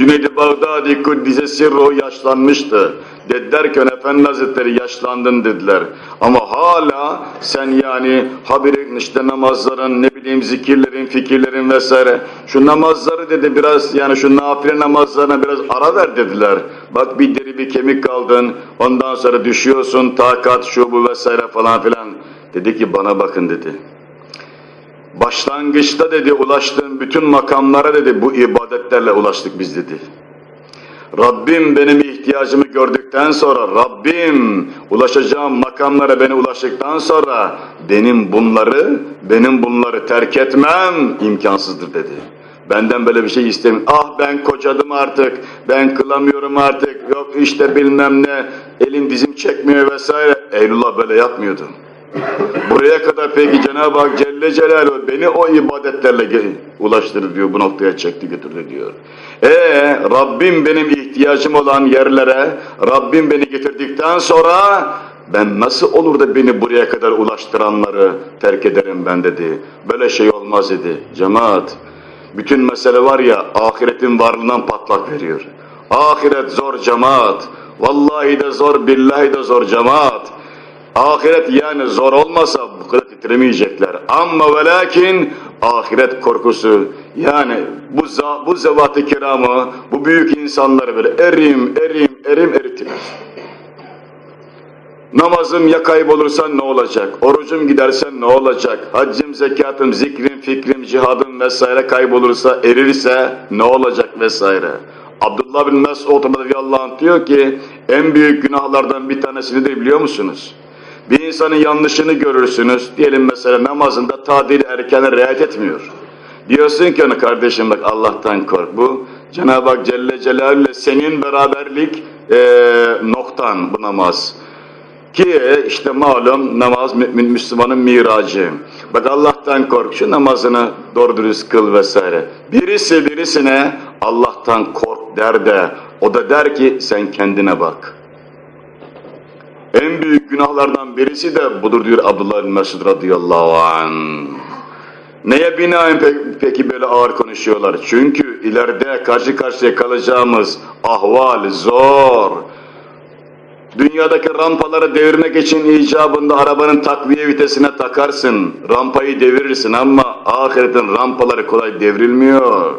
Cüneyd-i Bağdadi Kuddise Sirruhu yaşlanmıştı. Dediler ki Efendi Hazretleri yaşlandın dediler. Ama hala sen yani habire işte namazların ne bileyim zikirlerin, fikirlerin vesaire şu namazları dedi biraz yani şu nafile namazlarına biraz ara ver dediler. Bak bir deri bir kemik kaldın ondan sonra düşüyorsun takat şu bu vesaire falan filan. Dedi ki bana bakın dedi. Başlangıçta dedi ulaştığım bütün makamlara dedi bu ibadetlerle ulaştık biz dedi. Rabbim benim ihtiyacımı gördükten sonra Rabbim ulaşacağım makamlara beni ulaştıktan sonra benim bunları benim bunları terk etmem imkansızdır dedi. Benden böyle bir şey istemiyorum. Ah ben kocadım artık, ben kılamıyorum artık, yok işte bilmem ne, elim dizim çekmiyor vesaire. Eylullah böyle yapmıyordu. Buraya kadar peki Cenab-ı Hak Celle Celaluhu beni o ibadetlerle ulaştırdı diyor, bu noktaya çekti götürdü diyor. Ee Rabbim benim ihtiyacım olan yerlere, Rabbim beni getirdikten sonra ben nasıl olur da beni buraya kadar ulaştıranları terk ederim ben dedi. Böyle şey olmaz dedi. Cemaat, bütün mesele var ya ahiretin varlığından patlak veriyor. Ahiret zor cemaat. Vallahi de zor, billahi de zor cemaat. Ahiret yani zor olmasa bu kadar titremeyecekler. Ama ve lakin ahiret korkusu yani bu, za, bu zevat-ı kiramı, bu büyük insanları böyle erim, erim, erim eritir. Namazım ya kaybolursa ne olacak? Orucum giderse ne olacak? Haccım, zekatım, zikrim, fikrim, cihadım vesaire kaybolursa, erirse ne olacak vesaire? Abdullah bin Mesud radıyallahu anh diyor ki en büyük günahlardan bir tanesi nedir biliyor musunuz? Bir insanın yanlışını görürsünüz. Diyelim mesela namazında tadil erkene riayet etmiyor. Diyorsun ki ona kardeşim bak Allah'tan kork. Bu Cenab-ı Hak Celle Celaluhu ile senin beraberlik eee, noktan bu namaz. Ki işte malum namaz mümin Müslümanın miracı. Bak Allah'tan kork şu namazını doğru dürüst kıl vesaire. Birisi birisine Allah'tan kork der de o da der ki sen kendine bak. En büyük günahlardan birisi de budur diyor Abdullah bin Mesud radıyallahu anh. Neye binaen pe- peki böyle ağır konuşuyorlar? Çünkü ileride karşı karşıya kalacağımız ahval zor. Dünyadaki rampaları devirmek için icabında arabanın takviye vitesine takarsın. Rampayı devirirsin ama ahiretin rampaları kolay devrilmiyor.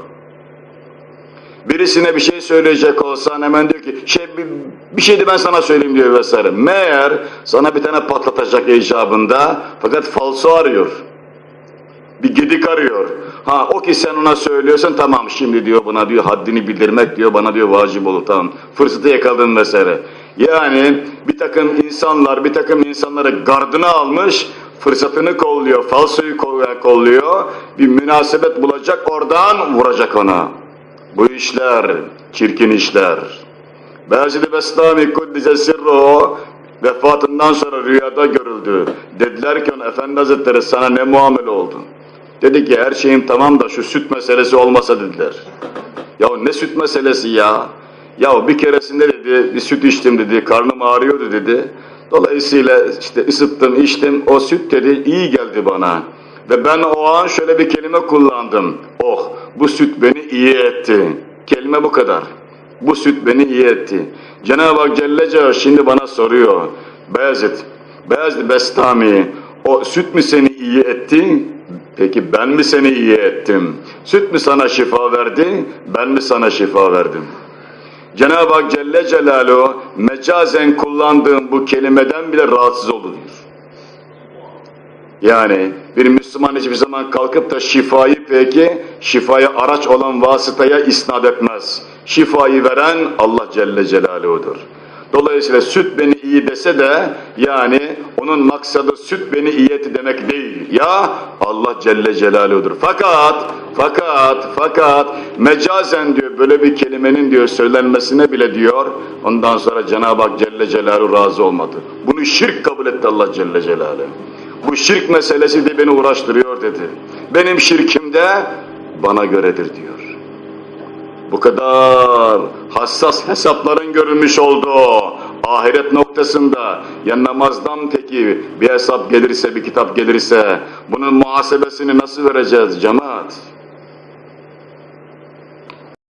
Birisine bir şey söyleyecek olsan hemen diyor ki şey bir, bir şey de ben sana söyleyeyim diyor vesaire. Meğer sana bir tane patlatacak icabında fakat falso arıyor. Bir gedik arıyor. Ha o ki sen ona söylüyorsun tamam şimdi diyor buna diyor haddini bildirmek diyor bana diyor vacip olur tamam. Fırsatı yakaladın vesaire. Yani bir takım insanlar bir takım insanları gardına almış fırsatını kolluyor, falsoyu kol- kolluyor. Bir münasebet bulacak oradan vuracak ona. Bu işler çirkin işler. Bezid-i Bestami Kuddise Sirruhu vefatından sonra rüyada görüldü. Dediler ki ona Efendi Hazretleri sana ne muamele oldu? Dedi ki her şeyim tamam da şu süt meselesi olmasa dediler. Ya ne süt meselesi ya? Ya bir keresinde dedi bir süt içtim dedi karnım ağrıyordu dedi. Dolayısıyla işte ısıttım içtim o süt dedi iyi geldi bana. Ve ben o an şöyle bir kelime kullandım. Oh bu süt beni iyi etti. Kelime bu kadar. Bu süt beni iyi etti. Cenab-ı Hak Celle Celaluhu şimdi bana soruyor. Beyazıt, Beyazıt Bestami, o süt mü seni iyi etti? Peki ben mi seni iyi ettim? Süt mü sana şifa verdi? Ben mi sana şifa verdim? Cenab-ı Hak Celle Celaluhu mecazen kullandığım bu kelimeden bile rahatsız diyor. Yani bir Müslüman hiçbir zaman kalkıp da şifayı peki şifaya araç olan vasıtaya isnat etmez. Şifayı veren Allah Celle Celaluhu'dur. Dolayısıyla süt beni iyi dese de yani onun maksadı süt beni iyi etti demek değil. Ya Allah Celle Celaluhu'dur. Fakat, fakat, fakat mecazen diyor böyle bir kelimenin diyor söylenmesine bile diyor ondan sonra Cenab-ı Hak Celle Celaluhu razı olmadı. Bunu şirk kabul etti Allah Celle Celaluhu. Bu şirk meselesi de beni uğraştırıyor dedi. Benim şirkim de bana göredir diyor. Bu kadar hassas hesapların görülmüş olduğu ahiret noktasında ya namazdan peki bir hesap gelirse bir kitap gelirse bunun muhasebesini nasıl vereceğiz cemaat?